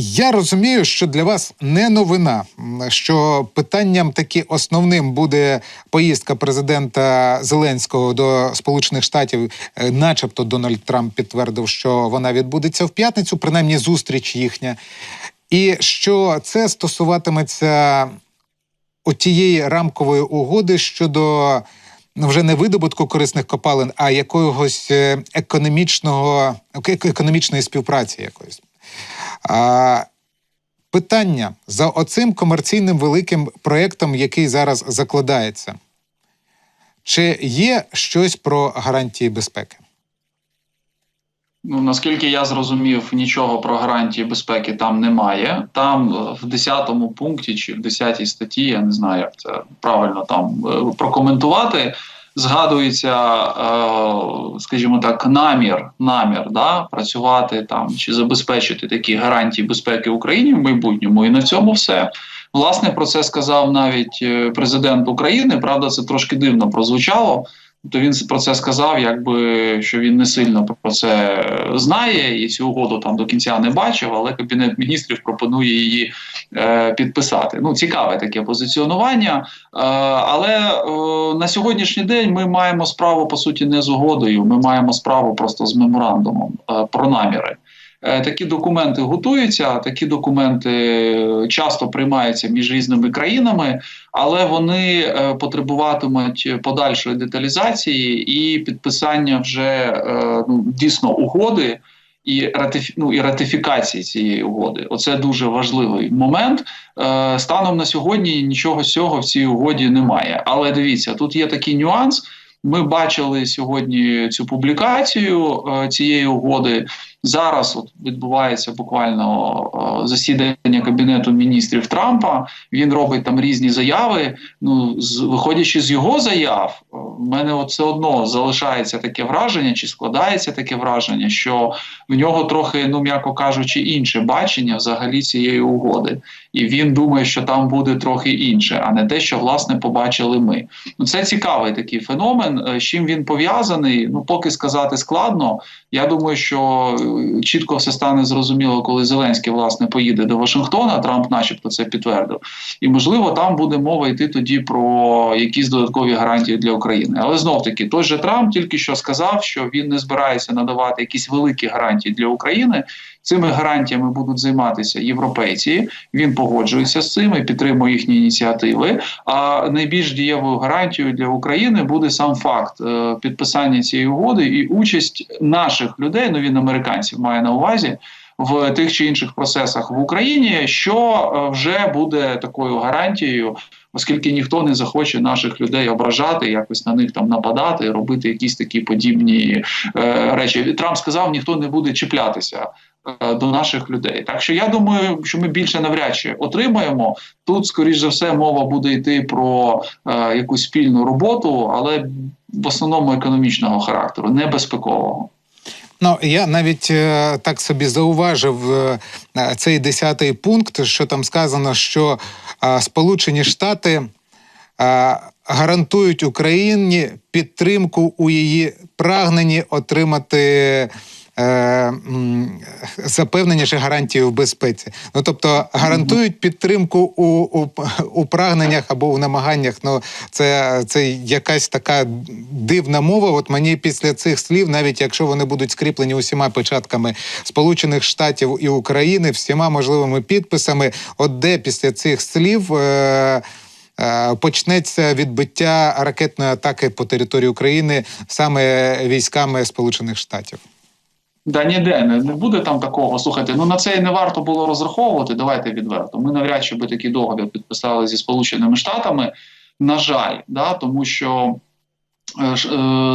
Я розумію, що для вас не новина, що питанням таки основним буде поїздка президента Зеленського до Сполучених Штатів, Е, начебто Дональд Трамп підтвердив, що вона відбудеться в п'ятницю, принаймні зустріч їхня, і що це стосуватиметься отієї рамкової угоди щодо ну, вже не видобутку корисних копалин, а якогось е, економічного економічної співпраці якоїсь. А, питання за оцим комерційним великим проєктом, який зараз закладається. Чи є щось про гарантії безпеки? Ну наскільки я зрозумів, нічого про гарантії безпеки там немає. Там е, в 10 пункті чи в 10 статті, я не знаю, як це правильно там е, прокоментувати. Згадується, е, скажімо так, намір, намір да, працювати там чи забезпечити такі гарантії безпеки Україні в майбутньому, і на цьому все. Власне, про це сказав навіть е, президент України. Правда, це трошки дивно прозвучало. То він про це сказав, якби що він не сильно про це знає і цю угоду там до кінця не бачив, але кабінет міністрів пропонує її е, підписати. Ну цікаве таке позиціонування. Е, але е, на сьогоднішній день ми маємо справу по суті не з угодою. Ми маємо справу просто з меморандумом е, про наміри. Е, Такі документи готуються, такі документи часто приймаються між різними країнами, але вони е, потребуватимуть подальшої деталізації і підписання вже е, ну, дійсно угоди. І ратифі... ну, і ратифікації цієї угоди. Оце дуже важливий момент. Е, станом на сьогодні нічого цього в цій угоді немає. Але дивіться, тут є такий нюанс. Ми бачили сьогодні цю публікацію е, цієї угоди. Зараз от відбувається буквально засідання кабінету міністрів Трампа. Він робить там різні заяви. Ну, з виходячи з його заяв, е, в мене от все одно залишається таке враження, чи складається таке враження, що в нього трохи, ну м'яко кажучи, інше бачення взагалі цієї угоди, і він думає, що там буде трохи інше, а не те, що власне побачили ми. Ну це цікавий такий феномен. Е, З чим він пов'язаний? Ну поки сказати складно. Я думаю, що чітко все стане зрозуміло, коли Зеленський власне поїде до Вашингтона. Трамп, начебто, це підтвердив, і можливо там буде мова йти тоді про якісь додаткові гарантії для України. Але знов таки той же Трамп тільки що сказав, що він не збирається надавати якісь великі гарантії для України. Цими гарантіями будуть займатися європейці. Він погоджується з цим і підтримує їхні ініціативи. А найбільш дієвою гарантією для України буде сам факт е, підписання цієї угоди і участь наших людей, ну він американців має на увазі. В тих чи інших процесах в Україні, що е, вже буде такою гарантією, оскільки ніхто не захоче наших людей ображати, якось на них там нападати, робити якісь такі подібні е, речі. Трамп сказав, ніхто не буде чіплятися до наших людей. Так що я думаю, що ми більше навряд чи отримаємо. Тут, скоріш за все, мова буде йти про е, якусь спільну роботу, але в основному економічного характеру, не безпекового. Ну, я навіть е, так собі зауважив е, е, цей десятий пункт, що там сказано, що е, Сполучені Штати е, гарантують Україні підтримку у її прагненні отримати. Е, Запевнення чи гарантії в безпеці. Ну тобто гарантують підтримку у, у, у прагненнях або у намаганнях. Ну це, це якась така дивна мова. От мені після цих слів, навіть якщо вони будуть скріплені усіма печатками Сполучених Штатів і України, всіма можливими підписами, от де після цих слів. Е- е, Почнеться відбиття ракетної атаки по території України саме військами Сполучених Штатів. Да ніде не, не буде там такого. Слухайте, ну на це і не варто було розраховувати. Давайте відверто. Ми навряд чи би такі договір підписали зі Сполученими Штатами. На жаль, да, тому що е, е,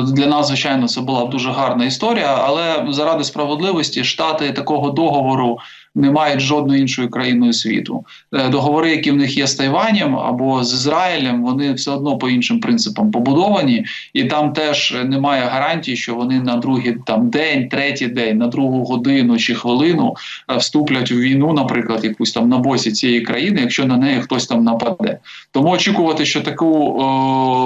для нас, звичайно, це була б дуже гарна історія, але заради справедливості Штати такого договору не мають з жодною іншою країною світу. Е, Договори, які в них є з Тайванем або з Ізраїлем, вони все одно по іншим принципам побудовані, і там теж немає гарантії, що вони на другий там день, третій день, на другу годину чи хвилину е, вступлять у війну, наприклад, якусь там на босі цієї країни, якщо на неї хтось там нападе. Тому очікувати, що таку,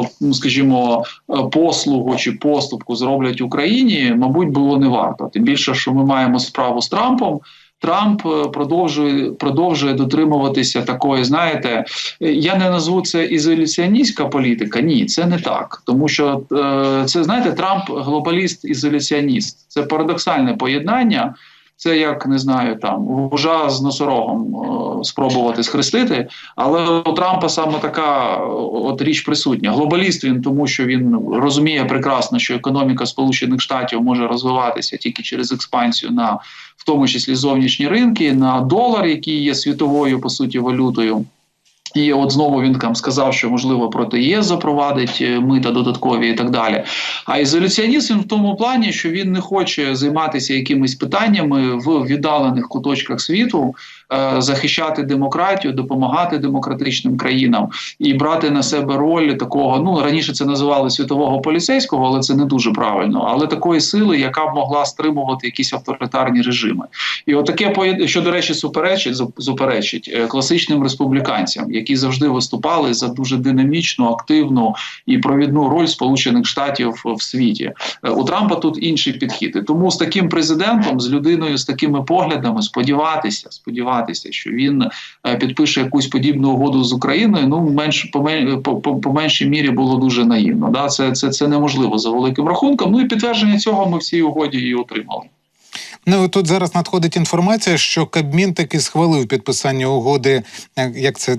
е, ну, скажімо, послугу чи поступку зроблять Україні, мабуть, було не варто. Тим більше, що ми маємо справу з Трампом. Трамп е, продовжує продовжує дотримуватися такої. Знаєте, е, я не назву це ізоляціоністська політика. Ні, це не так. Тому що е, це знаєте, Трамп глобаліст-ізоляціоніст. Це парадоксальне поєднання. Це як не знаю, там вужа з носорогом е, спробувати схрестити. Але у Трампа саме така е, от річ присутня. Глобаліст він тому, що він розуміє прекрасно, що економіка Сполучених Штатів може розвиватися тільки через експансію на в тому числі зовнішні ринки, на долар, який є світовою по суті валютою. І от знову він там сказав, що можливо проти ЄС запровадить е, мита додаткові і так далі. А ізоляціоніст він в тому плані, що він не хоче займатися якимись питаннями в віддалених куточках світу, захищати демократію, допомагати демократичним країнам і брати на себе роль такого. Ну раніше це називали світового поліцейського, але це не дуже правильно. Але такої сили, яка б могла стримувати якісь авторитарні режими, і отаке поєд... що до речі, суперечить суперечить е, класичним республіканцям, які завжди виступали за дуже динамічну, активну і провідну роль Сполучених Штатів в світі. Е, У Трампа тут інший підхід. І тому з таким президентом, з людиною з такими поглядами, сподіватися, сподіватися, що він е, підпише якусь подібну угоду з Україною. Ну менш по, по, по, меншій мірі було дуже наївно. Да, це, це, це неможливо за великим рахунком. Ну і підтвердження цього ми в цій угоді і отримали. Ну тут зараз надходить інформація, що Кабмін таки схвалив підписання угоди, е, як це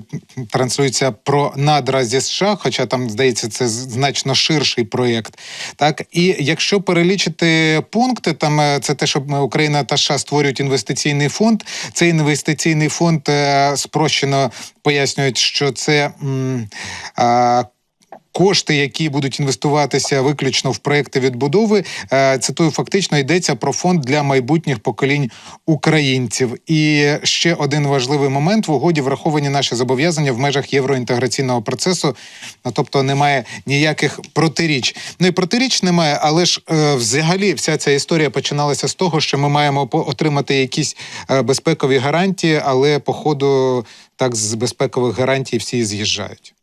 транслюється про надра зі США, хоча там здається це значно ширший проєкт. Так і якщо перелічити пункти, там е, це те, що Україна та США створюють інвестиційний фонд. Цей інвестиційний фонд е, спрощено пояснюють, що це. М, а, Кошти, які будуть інвестуватися виключно в проекти відбудови, е, цитую, фактично йдеться про фонд для майбутніх поколінь українців. І ще один важливий момент в угоді враховані наші зобов'язання в межах євроінтеграційного процесу. Ну, тобто немає ніяких протиріч. Ну і протиріч немає, але ж е, взагалі вся ця історія починалася з того, що ми маємо отримати якісь е, безпекові гарантії, але по ходу так з безпекових гарантій всі з'їжджають.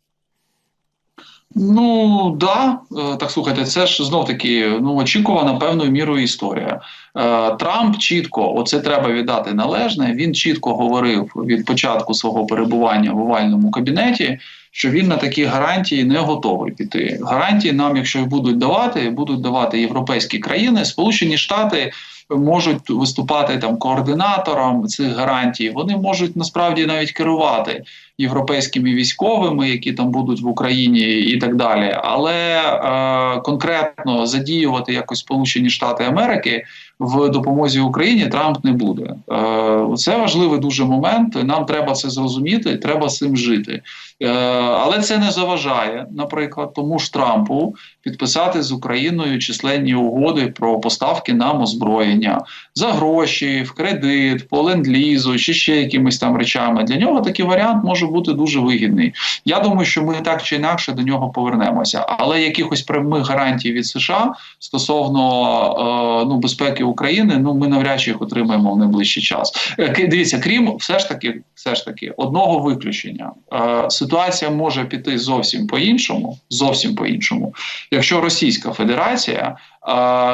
Ну да, Е, так слухайте, це ж знов таки ну очікувана певною мірою історія. Е, Трамп чітко, оце треба віддати належне. Він чітко говорив від початку свого перебування в овальному кабінеті, що він на такі гарантії не готовий піти. Гарантії нам, якщо будуть давати, будуть давати європейські країни, Сполучені Штати. Можуть виступати там координатором цих гарантій. Вони можуть насправді навіть керувати європейськими військовими, які там будуть в Україні, і так далі. Але е, конкретно задіювати якось Сполучені Штати Америки в допомозі Україні Трамп не буде. Е, це важливий дуже момент. Нам треба це зрозуміти, треба з цим жити. Е, але це не заважає, наприклад, тому ж Трампу підписати з Україною численні угоди про поставки нам озброєння за гроші, в кредит, по ленд-лізу чи ще якимись там речами. Для нього такий варіант може бути дуже вигідний. Я думаю, що ми так чи інакше до нього повернемося. Але якихось прямих гарантій від США стосовно е, ну безпеки України, ну ми навряд чи їх отримаємо в найближчий час. Е, дивіться, крім все ж таки, все ж таки, одного виключення. Е, ситуація може піти зовсім по-іншому, зовсім по-іншому, якщо Російська Федерація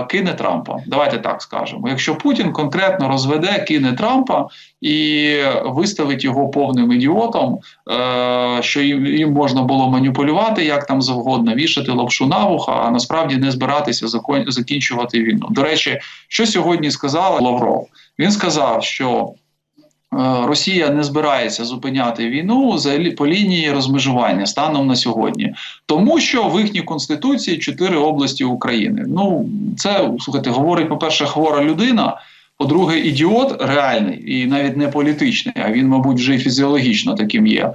кине Трампа. Давайте так скажемо. Якщо Путін конкретно розведе, кине Трампа і виставить його повним ідіотом, е, що їм, можна було маніпулювати як там завгодно, вішати лапшу на вуха, а насправді не збиратися закінчувати війну. До речі, що сьогодні сказав Лавров? Він сказав, що Росія не збирається зупиняти війну за по лінії розмежування станом на сьогодні, тому що в їхній конституції чотири області України. Ну це слухайте, говорить, по перше, хвора людина. По-друге, ідіот реальний і навіть не політичний, а він, мабуть, вже фізіологічно таким є. Е,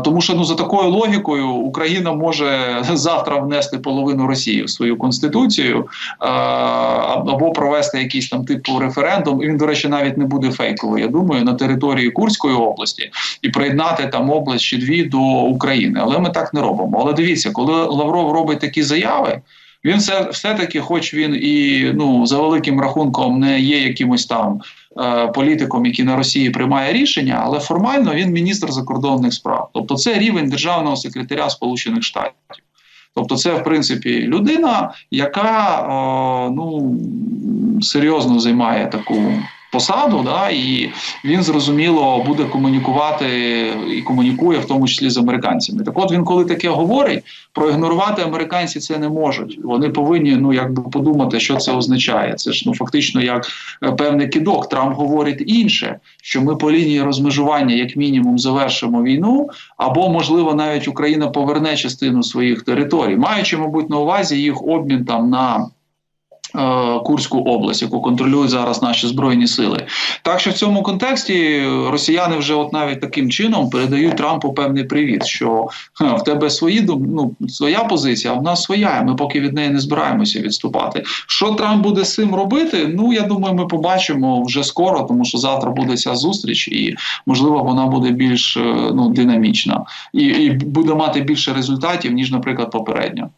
тому що ну за такою логікою Україна може завтра внести половину Росії в свою конституцію е, або провести якийсь там типу референдум. Він, до речі, навіть не буде фейковий. Я думаю, на території Курської області і приєднати там область чи дві до України. Але ми так не робимо. Але дивіться, коли Лавров робить такі заяви. Він все, все-таки, хоч він і ну за великим рахунком не є якимось там е, політиком, який на Росії приймає рішення, але формально він міністр закордонних справ. Тобто, це рівень державного секретаря Сполучених Штатів. Тобто, це в принципі людина, яка е, ну серйозно займає таку посаду, да, і він зрозуміло буде комунікувати і комунікує в тому числі з американцями. Так, от він, коли таке говорить, проігнорувати американці це не можуть. Вони повинні ну якби подумати, що це означає. Це ж ну фактично як е, певний кидок. Трамп говорить інше, що ми по лінії розмежування, як мінімум, завершимо війну, або можливо навіть Україна поверне частину своїх територій, маючи, мабуть, на увазі їх обмін там на. Е, Курську область, яку контролюють зараз наші збройні сили, так що в цьому контексті росіяни вже от навіть таким чином передають Трампу певний привіт, що в тебе свої ну своя позиція, а в нас своя. Ми поки від неї не збираємося відступати. Що Трамп буде з цим робити? Ну я думаю, ми побачимо вже скоро, тому що завтра буде ця зустріч, і можливо вона буде більш е, ну динамічна і, і буде мати більше результатів ніж, наприклад, попередня.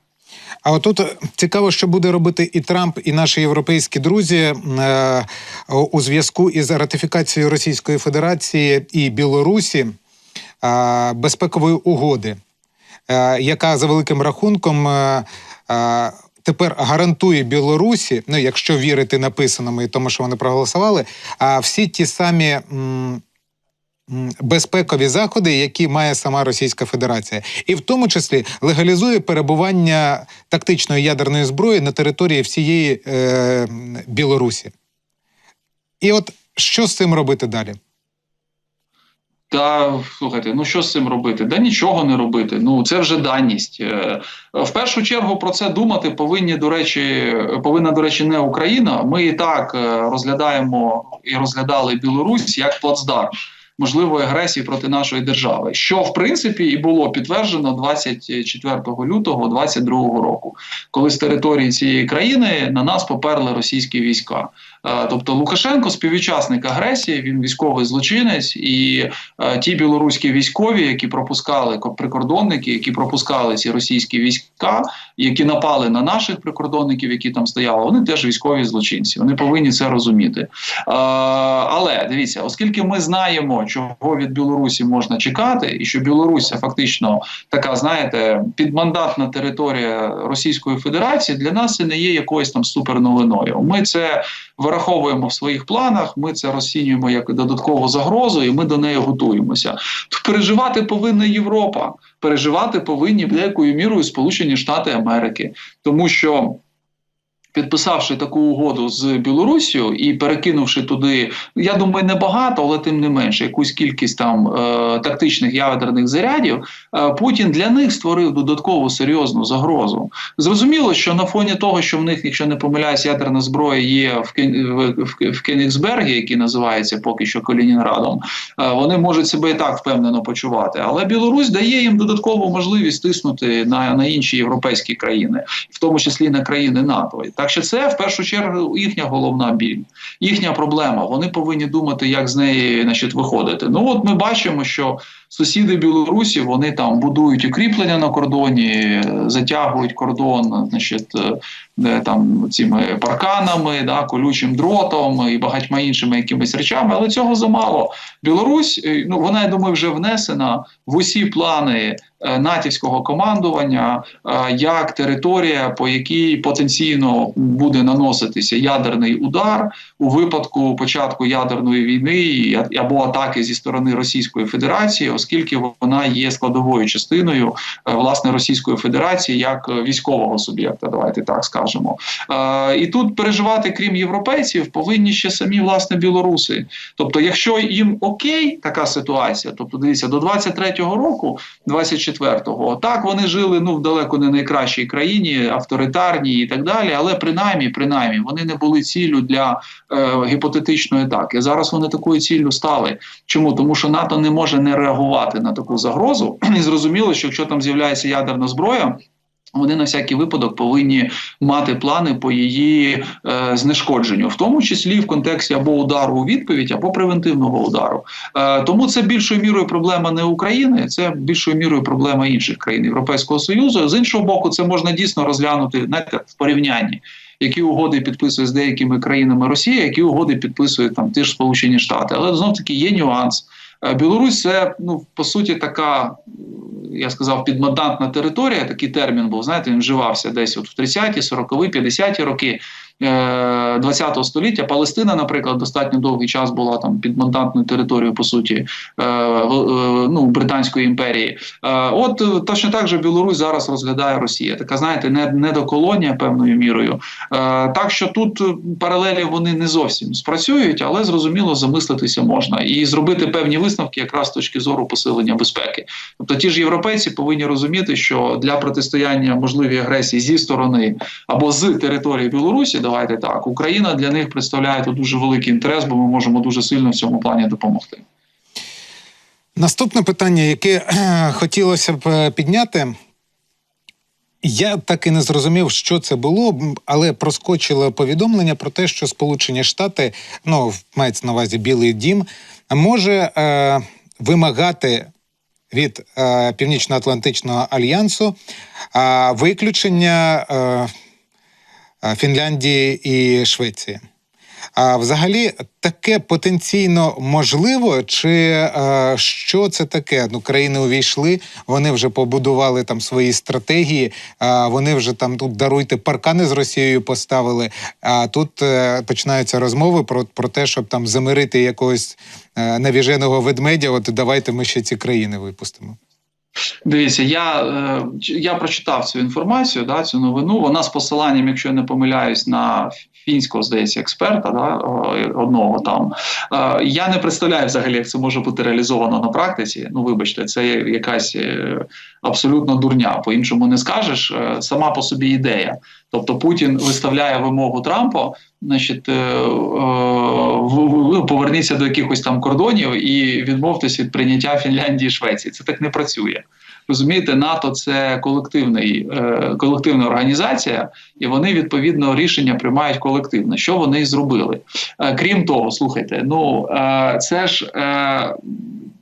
А отут цікаво, що буде робити і Трамп, і наші європейські друзі е, у зв'язку із ратифікацією Російської Федерації і Білорусі е, безпекової угоди, е, яка за великим рахунком. Тепер гарантує Білорусі, ну якщо вірити написаному і тому, що вони проголосували, а всі ті самі безпекові заходи, які має сама Російська Федерація, і в тому числі легалізує перебування тактичної ядерної зброї на території всієї е, Білорусі. І от що з цим робити далі? Та слухайте, ну що з цим робити? Да нічого не робити. Ну це вже даність. Е, В першу чергу про це думати повинні до речі, повинна до речі, не Україна. Ми і так е, розглядаємо і розглядали Білорусь як плацдарм можливої агресії проти нашої держави, що в принципі і було підтверджено 24 лютого 2022 року, коли з території цієї країни на нас поперли російські війська. Е, Тобто Лукашенко співучасник агресії, він військовий злочинець, і е, ті білоруські військові, які пропускали прикордонники, які пропускали ці російські війська, які напали на наших прикордонників, які там стояли, вони теж військові злочинці. Вони повинні це розуміти. Е, але дивіться, оскільки ми знаємо, чого від Білорусі можна чекати, і що Білорусь фактично така, знаєте, підмандатна територія Російської Федерації, для нас це не є якоюсь там суперновиною. Ми це враховуємо в своїх планах. Ми це розцінюємо як додаткову загрозу, і ми до неї готуємося. То переживати повинна Європа, переживати повинні деякою мірою Сполучені Штати Америки, тому що. Підписавши таку угоду з Білорусією і перекинувши туди, я думаю, небагато, але тим не менше, якусь кількість там е, тактичних ядерних зарядів, е, Путін для них створив додаткову серйозну загрозу. Зрозуміло, що на фоні того, що в них, якщо не помиляюсь, ядерна зброя є в в, в, в Кенігсбергі, який називається поки що Калінінградом, е, вони можуть себе і так впевнено почувати. Але Білорусь дає їм додаткову можливість тиснути на, на інші європейські країни, в тому числі на країни НАТО. І Так що це в першу чергу їхня головна біль, їхня проблема. Вони повинні думати, як з неї значить, виходити. Ну от ми бачимо, що сусіди Білорусі вони там будують укріплення на кордоні, е, затягують кордон, значить, е, там цими парканами, да, колючим дротом і багатьма іншими якимись речами, але цього замало. Білорусь, е, ну вона я думаю, вже внесена в усі плани е, натівського командування е, як територія, по якій потенційно буде наноситися ядерний удар у випадку початку ядерної війни або атаки зі сторони Російської Федерації, оскільки вона є складовою частиною е, власне Російської Федерації як е, військового суб'єкта. Давайте так скажемо. Е, І тут переживати, крім європейців, повинні ще самі власне білоруси. Тобто, якщо їм окей, така ситуація, тобто дивіться, до 23-го року, 24-го, так вони жили ну в далеко не найкращій країні, авторитарній і так далі, але принаймні, принаймні, вони не були ціллю для е, гіпотетичної атаки. Зараз вони такою ціллю стали. Чому? Тому що НАТО не може не реагувати на таку загрозу, і зрозуміло, що якщо там з'являється ядерна зброя. Вони на всякий випадок повинні мати плани по її е, знешкодженню, в тому числі в контексті або удару у відповідь, або превентивного удару. Е, тому це більшою мірою проблема не України, це більшою мірою проблема інших країн Європейського союзу. З іншого боку, це можна дійсно розглянути знаєте, в порівнянні. Які угоди підписує з деякими країнами Росія, які угоди підписують там ті ж Сполучені Штати, але знов таки є нюанс. Е, Білорусь це ну по суті така я сказав, підмандантна територія, такий термін був, знаєте, він вживався десь от в 30-ті, 40-ті, 50-ті роки. Е, 20 століття. Палестина, наприклад, достатньо довгий час була там підмандатною територією, по суті, е, е, ну, Британської імперії. Е, От е, точно так же Білорусь зараз розглядає Росія. Така, знаєте, не, недоколонія певною мірою. Е, Так що тут е, паралелі вони не зовсім спрацюють, але зрозуміло замислитися можна і зробити певні висновки якраз з точки зору посилення безпеки. Тобто ті ж європейці повинні розуміти, що для протистояння можливій агресії зі сторони або з території Білорусі, давайте так, Україна для них представляє тут дуже великий інтерес, бо ми можемо дуже сильно в цьому плані допомогти. Наступне питання, яке хотілося б е, підняти. Я так і не зрозумів, що це було, але проскочило повідомлення про те, що Сполучені Штати, ну мається на увазі Білий Дім, може е, вимагати від е, Північно-Атлантичного альянсу е, виключення е, е, Фінляндії і Швеції. А взагалі таке потенційно можливо, чи е, що це таке? Ну, країни увійшли, вони вже побудували там свої стратегії, е, вони вже там тут даруйте паркани з Росією поставили. А тут е, починаються розмови про, про те, щоб там замирити якогось е, навіженого ведмедя. От давайте ми ще ці країни випустимо. Дивіться, я, е, я прочитав цю інформацію, да, цю новину. Вона з посиланням, якщо я не помиляюсь, на фінського, здається, експерта, да, одного там. Е, Я не представляю взагалі, як це може бути реалізовано на практиці. Ну, вибачте, це якась е, абсолютно дурня. По-іншому не скажеш. Сама по собі ідея. Тобто Путін виставляє вимогу Трампу, значить, е, е, поверніться до якихось там кордонів і відмовтесь від прийняття Фінляндії і Швеції. Це так не працює. Розумієте, НАТО це колективний, е, колективна організація, і вони відповідно рішення приймають колективно. Що вони і зробили? Крім того, слухайте, ну це ж.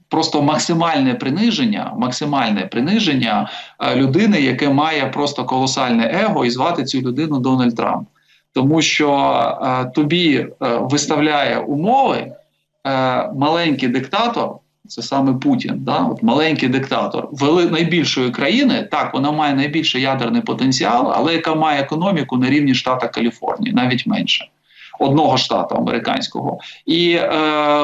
Просто максимальне приниження, максимальне приниження людини, яке має просто колосальне его, і звати цю людину Дональд Трамп. Тому що е, тобі е, виставляє умови е, маленький диктатор, це саме Путін, да? От маленький диктатор вели найбільшої країни. Так, вона має найбільший ядерний потенціал, але яка має економіку на рівні штата Каліфорнії, навіть менше. Одного штату американського, і е,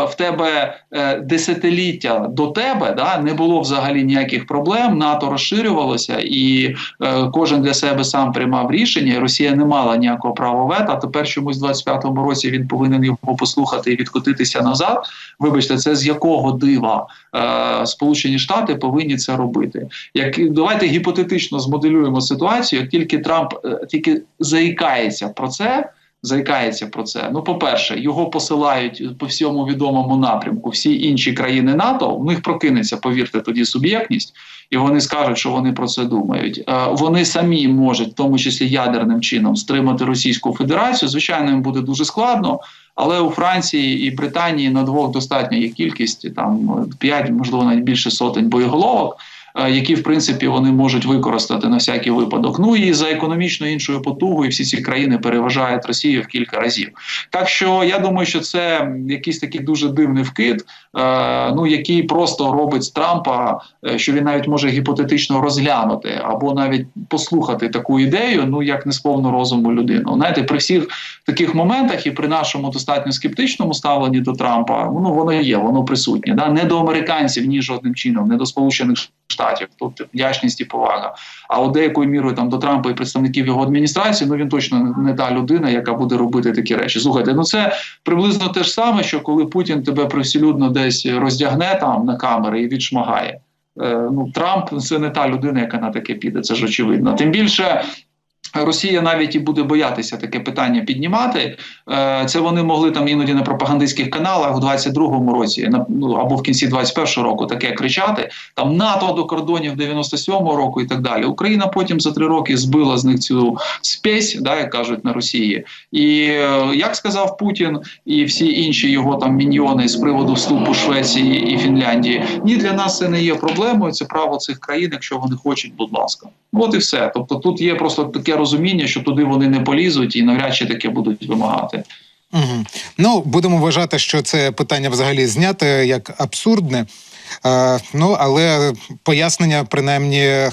в тебе е, десятиліття до тебе да не було взагалі ніяких проблем. НАТО розширювалося, і е, кожен для себе сам приймав рішення. Росія не мала ніякого права вето. А тепер чомусь в 25-му році він повинен його послухати і відкотитися назад. Вибачте, це з якого дива е, Сполучені Штати повинні це робити? Як давайте гіпотетично змоделюємо ситуацію, як тільки Трамп е, тільки заїкається про це. Заїкається про це. Ну, по-перше, його посилають по всьому відомому напрямку. Всі інші країни НАТО в них прокинеться, повірте, тоді суб'єктність, і вони скажуть, що вони про це думають. Е, вони самі можуть, в тому числі ядерним чином, стримати Російську Федерацію. Звичайно, їм буде дуже складно. Але у Франції і Британії на двох достатньо є кількість там 5, можливо, навіть більше сотень боєголовок, які в принципі вони можуть використати на всякий випадок. Ну і за економічно іншою потугою всі ці країни переважають Росію в кілька разів. Так що я думаю, що це якийсь такий дуже дивний вкид, е, ну який просто робить Трампа, е, що він навіть може гіпотетично розглянути або навіть послухати таку ідею, ну як не сповну розуму людину. Знаєте, при всіх таких моментах і при нашому достатньо скептичному ставленні до Трампа, ну воно є, воно присутнє. Да? Не до американців ні жодним чином, не до Сполучених Штатів, тобто вдячність і повага. А от деякою мірою там до Трампа і представників його адміністрації, ну він точно не, не та людина, яка буде робити такі речі. Слухайте, ну це приблизно те ж саме, що коли Путін тебе привселюдно десь роздягне там на камери і відшмагає. Е, ну Трамп це не та людина, яка на таке піде. Це ж очевидно. Тим більше. Росія навіть і буде боятися таке питання піднімати. Е, Це вони могли там іноді на пропагандистських каналах у 22-му році, ну або в кінці 21-го року таке кричати. Там НАТО до кордонів 97-го року і так далі. Україна потім за три роки збила з них цю спесь, да, як кажуть на Росії. І е, як сказав Путін і всі інші його там міньйони з приводу вступу Швеції і Фінляндії, ні для нас це не є проблемою. Це право цих країн, якщо вони хочуть, будь ласка. От і все. Тобто тут є просто таке розуміння, що туди вони не полізуть і навряд чи таке будуть вимагати. Угу. Ну, будемо вважати, що це питання взагалі зняте як абсурдне. Е, ну, але пояснення, принаймні,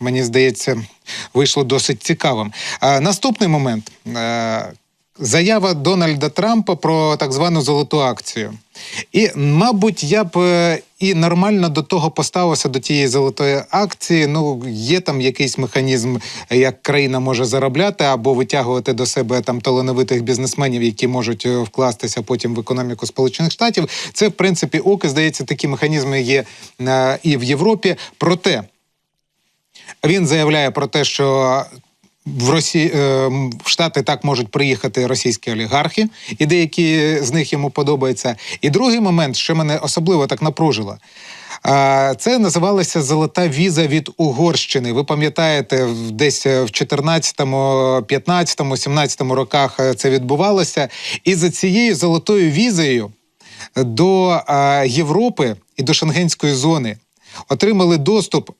мені здається, вийшло досить цікавим. Е, наступний момент. Е, заява Дональда Трампа про так звану золоту акцію. І, мабуть, я б е, і нормально до того поставився до тієї золотої акції. Ну, є там якийсь механізм, як країна може заробляти або витягувати до себе там талановитих бізнесменів, які можуть е, вкластися потім в економіку Сполучених Штатів. Це, в принципі, ок, здається, такі механізми є е, і в Європі. Проте він заявляє про те, що в Росії е, в Штати так можуть приїхати російські олігархи, і деякі з них йому подобаються. І другий момент, що мене особливо так напружило. е, Це називалося золота віза від Угорщини. Ви пам'ятаєте, десь в 14-му, 15-му, 17-му роках е, це відбувалося. І за цією золотою візою до е, Європи і до Шенгенської зони отримали доступ.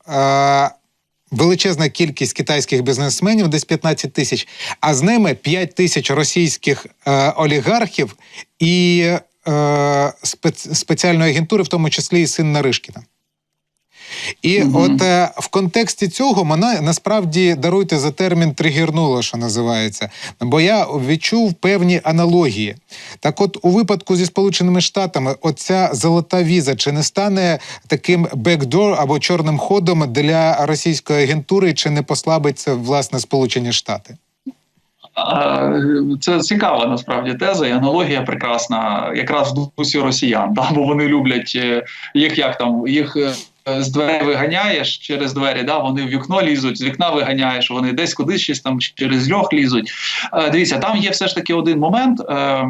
Величезна кількість китайських бізнесменів, десь 15 тисяч, а з ними 5 тисяч російських е, олігархів і е, спеціальної агентури, в тому числі і син Наришкіна. І Мгм. от е, в контексті цього мене насправді даруйте за термін тригернуло, що називається. Бо я відчув певні аналогії. Так, от у випадку зі Сполученими Штатами, оця золота віза чи не стане таким бекдор або чорним ходом для російської агентури, чи не послабить це власне Сполучені Штати? Це цікава насправді теза, і аналогія прекрасна, якраз в дусі росіян. Да? Бо вони люблять е, їх як там, їх е, з дверей виганяєш через двері, да? вони в вікно лізуть, з вікна виганяєш, вони десь кудись щось там через льох лізуть. Е, Дивіться, там є все ж таки один момент. е,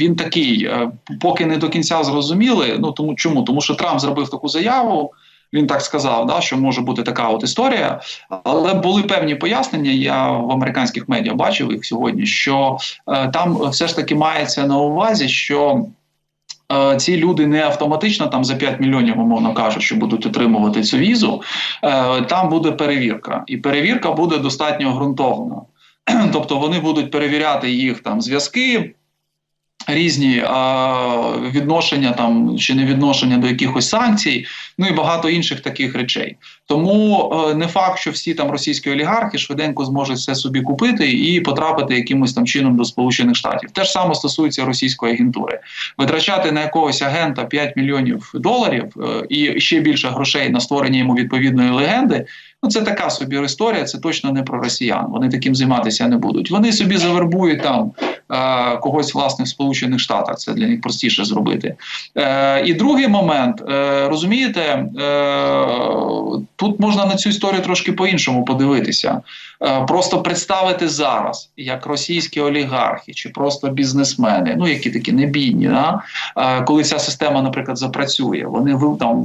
Він такий, е, поки не до кінця зрозуміли. Ну тому чому? Тому що Трамп зробив таку заяву. Він так сказав, да, що може бути така от історія, але були певні пояснення. Я в американських медіа бачив їх сьогодні. Що е, там все ж таки мається на увазі, що ці люди не автоматично там за 5 мільйонів, умовно кажуть, що будуть отримувати цю візу. Е, там буде перевірка, і перевірка буде достатньо ґрунтовна. Тобто вони будуть перевіряти їх там зв'язки. Різні відношення там чи не відношення до якихось санкцій, ну і багато інших таких речей. Тому е, не факт, що всі там російські олігархи швиденько зможуть все собі купити і потрапити якимось там чином до Сполучених Штатів. Те ж саме стосується російської агентури. Витрачати на якогось агента 5 мільйонів доларів е, і ще більше грошей на створення йому відповідної легенди. Ну, це така собі історія, це точно не про росіян. Вони таким займатися не будуть. Вони собі завербують там е, когось власне в Сполучених Штатах. Це для них простіше зробити. Е, і другий момент, е, розумієте, тут можна на цю історію трошки по-іншому подивитися. Просто представити зараз, як російські олігархи чи просто бізнесмени, ну які такі небійні, да? е, коли ця система, наприклад, запрацює, вони там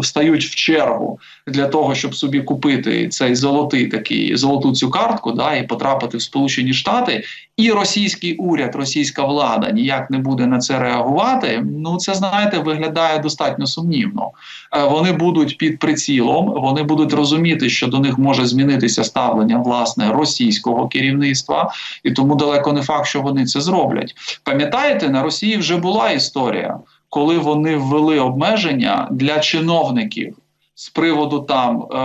встають в чергу для того, щоб собі купити цей золотий такий золоту цю картку, да, і потрапити в Сполучені Штати, і російський уряд, російська влада ніяк не буде на це реагувати. Ну це знаєте, виглядає достатньо сумнівно. Е, Вони будуть під прицілом, вони будуть розуміти, що до них може змінитися ставлення власне російського керівництва, і тому далеко не факт, що вони це зроблять. Пам'ятаєте, на Росії вже була історія, коли вони ввели обмеження для чиновників. З приводу там е,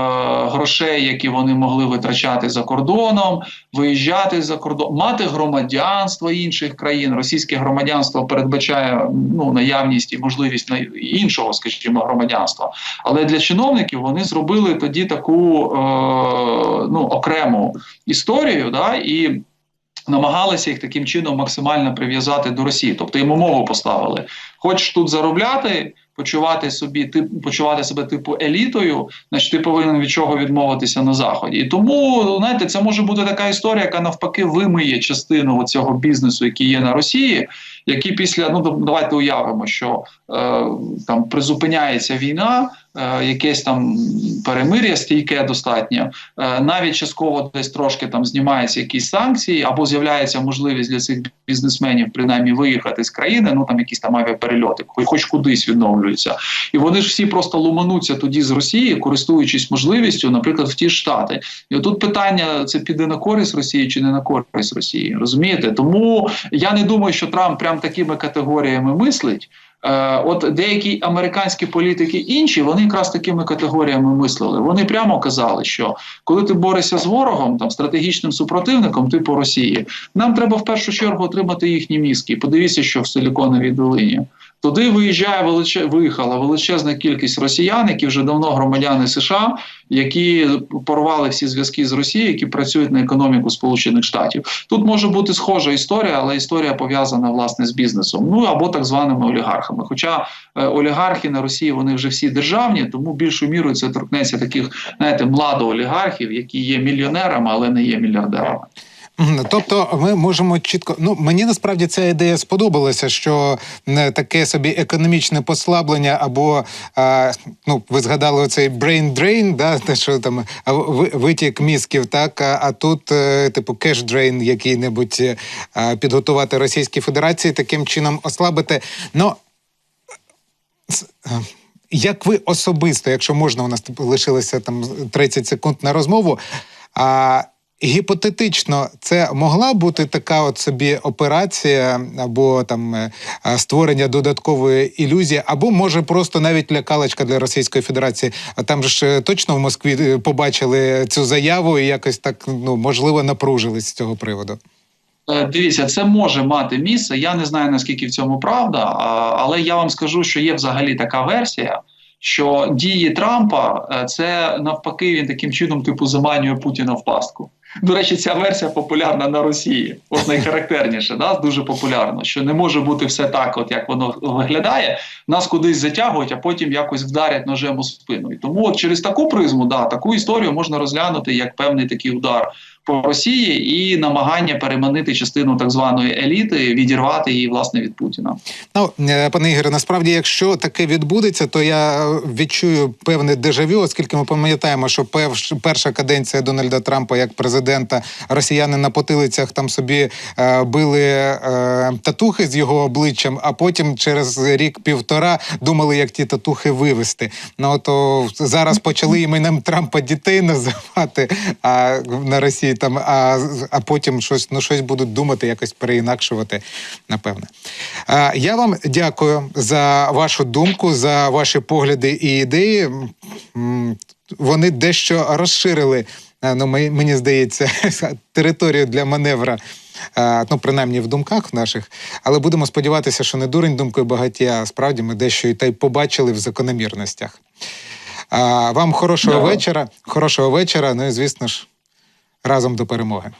грошей, які вони могли витрачати за кордоном, виїжджати за кордон, мати громадянство інших країн. Російське громадянство передбачає ну наявність і можливість іншого, скажімо, громадянства. Але для чиновників вони зробили тоді таку е, ну окрему історію, да і. Намагалися їх таким чином максимально прив'язати до Росії, тобто їм умову поставили: хочеш тут заробляти, почувати собі тип, почувати себе типу елітою, значить ти повинен від чого відмовитися на заході. І тому знаєте, це може бути така історія, яка навпаки вимиє частину цього бізнесу, який є на Росії, який після ну давайте уявимо, що е, там призупиняється війна. Е, Якесь там перемир'я стійке достатньо, е, навіть частково десь трошки там знімаються якісь санкції, або з'являється можливість для цих бізнесменів принаймні виїхати з країни. Ну там якісь там авіаперельоти, хоч кудись відновлюються, і вони ж всі просто ломануться тоді з Росії, користуючись можливістю, наприклад, в ті штати. І тут питання: це піде на користь Росії чи не на користь Росії, розумієте? Тому я не думаю, що Трамп прям такими категоріями мислить. Е, от деякі американські політики інші, вони якраз такими категоріями мислили. Вони прямо казали, що коли ти борешся з ворогом, там стратегічним супротивником, типу Росії, нам треба в першу чергу отримати їхні мізки. Подивіться, що в Силіконовій долині. Туди виїжджає величе... виїхала величезна кількість росіян, які вже давно громадяни США, які порвали всі зв'язки з Росією, які працюють на економіку Сполучених Штатів. Тут може бути схожа історія, але історія пов'язана власне з бізнесом. Ну або так званими олігархами. Хоча е, олігархи на Росії вони вже всі державні, тому більшою мірою це торкнеться таких, знаєте, младоолігархів, які є мільйонерами, але не є мільярдерами. Тобто, ми можемо чітко. Ну мені насправді ця ідея сподобалася, що таке собі економічне послаблення, або а, ну ви згадали оцей brain drain, да, що там ви- витік мізків, так а, а тут е, типу drain який-небудь е, підготувати Російській Федерації, таким чином ослабити. Ну як ви особисто, якщо можна, у нас типу, лишилося там 30 секунд на розмову. А гіпотетично, це могла бути така от собі операція, або там е, е, створення додаткової ілюзії, або може просто навіть лякалочка для Російської Федерації. А там ж е, точно в Москві побачили цю заяву і якось так ну можливо напружились з цього приводу. Дивіться, це може мати місце. Я не знаю наскільки в цьому правда, але я вам скажу, що є взагалі така версія, що дії Трампа це навпаки він таким чином типу заманює Путіна в пастку. До речі, ця версія популярна на Росії. От найхарактерніше, да, дуже популярно, що не може бути все так, от як воно виглядає. Нас кудись затягують, а потім якось вдарять ножем у спину. І тому от через таку призму, да, таку історію можна розглянути як певний такий удар по Росії і намагання переманити частину так званої еліти, відірвати її власне від Путіна. Ну, е, пане Ігоре, насправді, якщо таке відбудеться, то я е, відчую певне дежавю, оскільки ми пам'ятаємо, що перш, перша каденція Дональда Трампа як президента росіяни на потилицях там собі е, били е, татухи з його обличчям, а потім через рік-півтора думали, як ті татухи вивести. Ну то зараз почали іменем Трампа дітей називати а на Росії там, а, а потім щось ну щось будуть думати, якось переінакшувати, напевне. А, я вам дякую за вашу думку, за ваші погляди і ідеї. Вони дещо розширили. Ну, мені здається, територію для маневра, ну принаймні в думках наших. Але будемо сподіватися, що не дурень думкою багаті, а справді ми дещо і та й побачили в закономірностях. Вам хорошого Дякую. вечора, хорошого вечора. Ну і звісно ж, разом до перемоги.